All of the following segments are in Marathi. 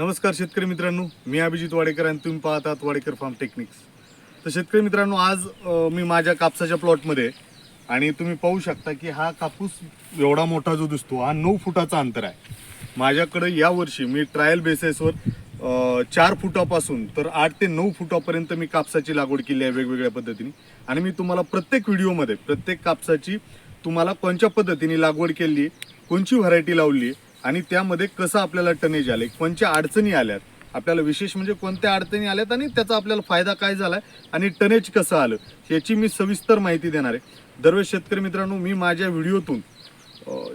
नमस्कार शेतकरी मित्रांनो. मी अभिजित वाडेकर आणि तुम्ही पाहत आहात वाडेकर फार्म टेक्निक्स. तर शेतकरी मित्रांनो आज मी माझ्या कापसाच्या प्लॉटमध्ये आणि तुम्ही पाहू शकता की हा कापूस एवढा मोठा जो दिसतो हा नऊ फुटाचा अंतर आहे. माझ्याकडे यावर्षी मी ट्रायल बेसिसवर चार फुटापासून तर आठ ते नऊ फुटापर्यंत मी कापसाची लागवड केली आहे वेगवेगळ्या पद्धतीने. आणि मी तुम्हाला प्रत्येक व्हिडिओमध्ये प्रत्येक कापसाची तुम्हाला कोणत्या पद्धतीने लागवड केली कोणची व्हरायटी लावली आहे आणि त्यामध्ये कसं आपल्याला टनेज आले कोणत्या अडचणी आल्यात आपल्याला विशेष म्हणजे कोणत्या अडचणी आल्यात आणि त्याचा आपल्याला फायदा काय झाला आणि टनेज कसं आलं याची मी सविस्तर माहिती देणार आहे. दरवेळेस शेतकरी मित्रांनो मी माझ्या व्हिडिओतून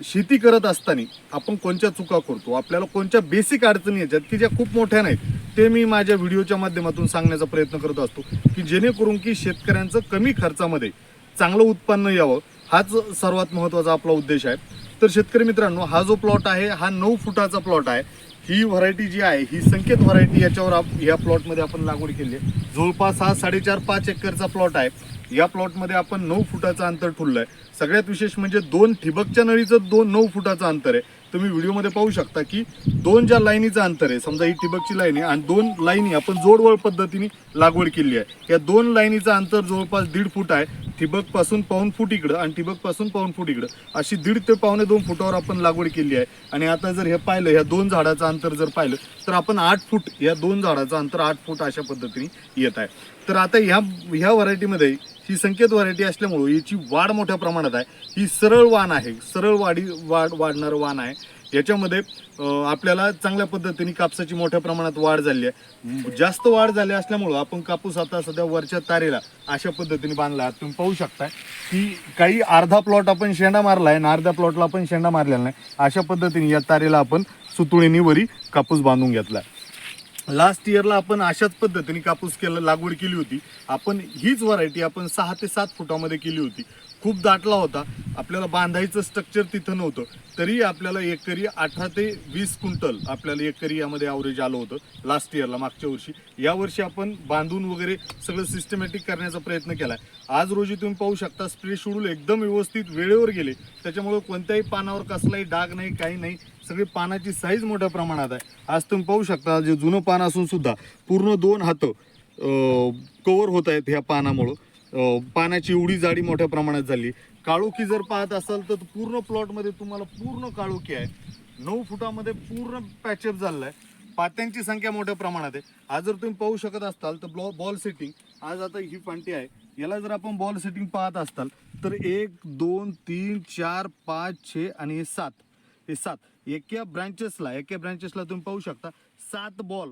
शेती करत असताना आपण कोणत्या चुका करतो आपल्याला कोणत्या बेसिक अडचणी याच्यात की ज्या खूप मोठ्या नाहीत ते मी माझ्या व्हिडिओच्या माध्यमातून सांगण्याचा प्रयत्न करत असतो की जेणेकरून की शेतकऱ्यांचं कमी खर्चामध्ये चांगलं उत्पन्न यावं हाच सर्वात महत्त्वाचा आपला उद्देश आहे. तर शेतकरी मित्रांनो हा जो प्लॉट आहे हा नऊ फुटाचा प्लॉट आहे. ही व्हरायटी जी आहे ही संकेत व्हरायटी याच्यावर आप या प्लॉटमध्ये आपण लागवड केली आहे. जवळपास हा साडेचार पाच एकरचा प्लॉट आहे. या प्लॉटमध्ये आपण नऊ फुटाचं अंतर ठुललं आहे सगळ्यात विशेष म्हणजे दोन ठिबकच्या नळीचं दोन नऊ फुटाचं अंतर आहे. तुम्ही व्हिडिओमध्ये पाहू शकता की दोन ज्या लाईनीचं अंतर आहे समजा ही ठिबकची लाईन आहे आणि दोन लाईनी आपण जोडवळ पद्धतीने लागवड केली आहे. या दोन लाईनीचं अंतर जवळपास दीड फूट आहे. ठिबकपासून पाऊन फूट इकडं आणि ठिबकपासून पाऊन फूट इकडं. अशी दीड ते पावणे दोन फुटावर आपण लागवड केली आहे. आणि आता जर हे पाहिलं ह्या दोन झाडाचं अंतर जर पाहिलं तर आपण आठ फूट या दोन झाडाचं अंतर आठ फूट अशा पद्धतीने येत आहे. तर आता ह्या ह्या व्हरायटीमध्ये ही संकेत व्हरायटी असल्यामुळं याची वाढ मोठ्या प्रमाणात आहे. ही सरळ वाण आहे. सरळ वाढी वाढ वाढणारं वाण आहे. याच्यामध्ये आपल्याला चांगल्या पद्धतीने कापसाची मोठ्या प्रमाणात वाढ झाली आहे. जास्त वाढ झाली असल्यामुळं आपण कापूस आता सध्या वरच्या तारेला अशा पद्धतीने बांधला आहे. तुम्ही पाहू शकता की काही अर्धा प्लॉट आपण शेंडा मारला आहे आणि अर्ध्या प्लॉटला आपण शेंडा मारलेला नाही. अशा पद्धतीने या तारेला आपण सुतुळीनी वरी कापूस बांधून घेतला लास्ट इयरला आपण अशाच पद्धतीने कापूस केला लागवड केली होती. आपण हीच व्हरायटी आपण सहा ते सात फुटामध्ये केली होती. खूप दाटला होता. आपल्याला बांधायचं स्ट्रक्चर तिथं नव्हतं. तरी आपल्याला एकरी अठरा ते वीस क्विंटल आपल्याला एकरी यामध्ये ॲव्हरेज आलं होतं लास्ट इयरला मागच्या वर्षी. यावर्षी आपण बांधून वगैरे सगळं सिस्टमॅटिक करण्याचा प्रयत्न केला आहे आज रोजी तुम्ही पाहू शकता स्प्रे शेड्यूल एकदम व्यवस्थित वेळेवर गेले. त्याच्यामुळे कोणत्याही पानावर कसलाही डाग नाही काही नाही. सगळी पानाची साईज मोठ्या प्रमाणात आहे. आज तुम्ही पाहू शकता जे जुनं पान असून सुद्धा पूर्ण दोन हात कवर होत आहेत ह्या पानामुळं. पाण्याची पानाची एवढी जाडी मोठ्या प्रमाणात झाली. काळोखी जर पाहत असाल तर पूर्ण प्लॉटमध्ये तुम्हाला पूर्ण काळोखी आहे. नऊ फुटामध्ये पूर्ण पॅचअप झालेला आहे पात्यांची संख्या मोठ्या प्रमाणात आहे. आज जर तुम्ही पाहू शकत असाल तर ब्लॉ बॉल सेटिंग आज आता ही पांटी आहे. याला जर आपण बॉल सेटिंग पाहत असाल तर एक दोन तीन चार पाच छे आणि हे सात. हे सात. एका ब्रँचेसला एका ब्रँचेसला तुम्ही पाहू शकता. सात बॉल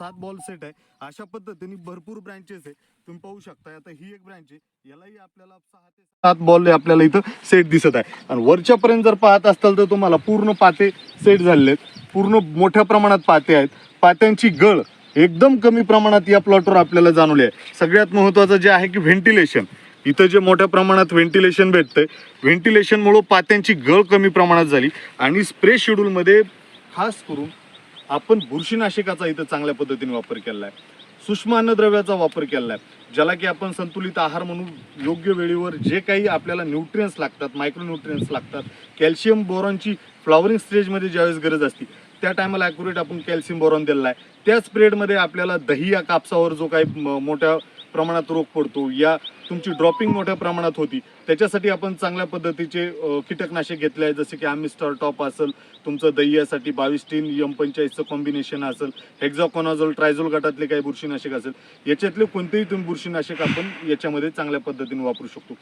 सात बॉल सेट आहे. अशा पद्धतीने भरपूर ब्रँचेस आहे. तुम्ही पाहू शकता आता ही एक ब्रँच आहे. यालाही आपल्याला सहा ते सात बॉल आपल्याला इथं सेट दिसत आहे. आणि वरच्या पर्यंत जर पाहत असाल तर तुम्हाला पूर्ण पाते सेट झालेले आहेत. पूर्ण मोठ्या प्रमाणात पाते आहेत. पात्यांची गळ एकदम कमी प्रमाणात या प्लॉटवर आपल्याला जाणवली आहे. सगळ्यात महत्वाचं जे आहे की व्हेंटिलेशन इथं जे मोठ्या प्रमाणात व्हेंटिलेशन भेटतंय व्हेंटिलेशनमुळं पात्यांची गळ कमी प्रमाणात झाली. आणि स्प्रे शेड्यूलमध्ये खास करून आपण बुरशीनाशकाचा इथं चांगल्या पद्धतीने वापर केलेला आहे सूक्ष्म अन्नद्रव्याचा वापर केलेला आहे ज्याला की आपण संतुलित आहार म्हणून योग्य वेळेवर जे काही आपल्याला न्यूट्रियन्स लागतात मायक्रो न्यूट्रियन्स लागतात कॅल्शियम बोरॉनची फ्लॉवरिंग स्टेजमध्ये ज्यावेळेस गरज असते त्या टायमाला ॲक्युरेट आपण कॅल्शियम बोरॉन दिलेला आहे. त्याच पिरियडमध्ये आपल्याला दही या कापसावर जो काही म- मोठ्या प्रमाणात रोग पडतो या तुमची ड्रॉपिंग मोठ्या प्रमाणात होती. त्याच्यासाठी आपण चांगल्या पद्धतीचे कीटकनाशक घेतले आहे जसे की आमिस्टर टॉप असेल तुमचं दह्यासाठी बावीस टीन यम पंचायतचं कॉम्बिनेशन असेल हेक्झॉकॉनाझोल ट्रायझोल गटातले काही बुरशीनाशक असेल याच्यातले कोणतेही तुम्ही बुरशीनाशक आपण याच्यामध्ये चांगल्या पद्धतीने वापरू शकतो.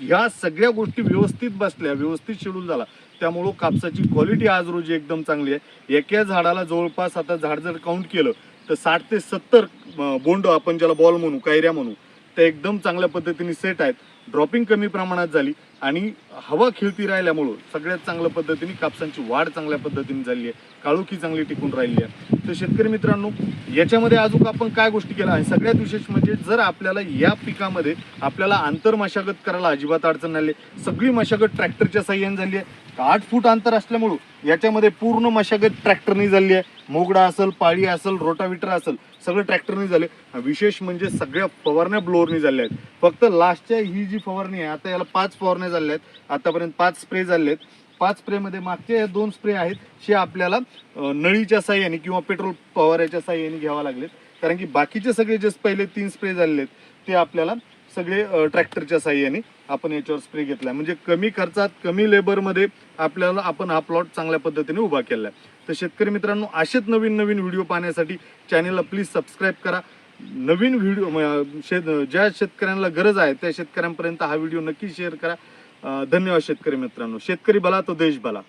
ह्या सगळ्या गोष्टी व्यवस्थित बसल्या व्यवस्थित शेड्यूल झाला. त्यामुळं कापसाची क्वालिटी आज रोजी एकदम चांगली आहे. एका झाडाला जवळपास आता झाड जर काउंट केलं तर साठ ते सत्तर बोंड आपण ज्याला बॉल म्हणू कायऱ्या म्हणू त्या एकदम चांगल्या पद्धतीने सेट आहेत. ड्रॉपिंग कमी प्रमाणात झाली आणि हवा खेळती राहिल्यामुळं सगळ्यात चांगल्या पद्धतीने कापसांची वाढ चांगल्या पद्धतीने झाली आहे. काळोखी चांगली टिकून राहिली आहे. तर शेतकरी मित्रांनो याच्यामध्ये अजून आपण काय गोष्टी केल्या? आणि सगळ्यात विशेष म्हणजे जर आपल्याला या पिकामध्ये आपल्याला आंतर मशागत करायला अजिबात अडचण आली. सगळी मशागत ट्रॅक्टरच्या साह्याने झाली आहे. आठ फूट अंतर असल्यामुळं याच्यामध्ये पूर्ण मशागत ट्रॅक्टरनी झाली आहे. मोगडा असेल पाळी असेल रोटाविटर असेल सगळं ट्रॅक्टरनी झाले. विशेष म्हणजे सगळ्या फवारण्या ब्लोअरनी झाल्या आहेत. फक्त लास्टच्या ही जी फवारणी आहे आता याला पाच फवारण्या झाल्या आहेत. आतापर्यंत पाच स्प्रे झाले आहेत. पाच स्प्रेमध्ये मागचे या दोन स्प्रे आहेत हे आपल्याला नळीच्या साह्याने किंवा पेट्रोल फवाऱ्याच्या साह्याने घ्यावा लागलेत. कारण की बाकीचे सगळे जे पहिले तीन स्प्रे झालेले आहेत ते आपल्याला सगळे ट्रॅक्टरच्या साह्याने आपण याच्यावर स्प्रे घेतला म्हणजे कमी खर्चात कमी लेबरमध्ये आपल्याला आपण हा प्लॉट चांगल्या पद्धतीने उभा केला आहे तर शेतकरी मित्रांनो असेच नवीन नवीन व्हिडिओ पाहण्यासाठी चॅनेलला प्लीज सबस्क्राईब करा. नवीन व्हिडिओ म- शेत ज्या शेतकऱ्यांना गरज आहे त्या शेतकऱ्यांपर्यंत हा व्हिडिओ नक्की शेअर करा. धन्यवाद शेतकरी मित्रांनो. शेतकरी भला तो देश भला.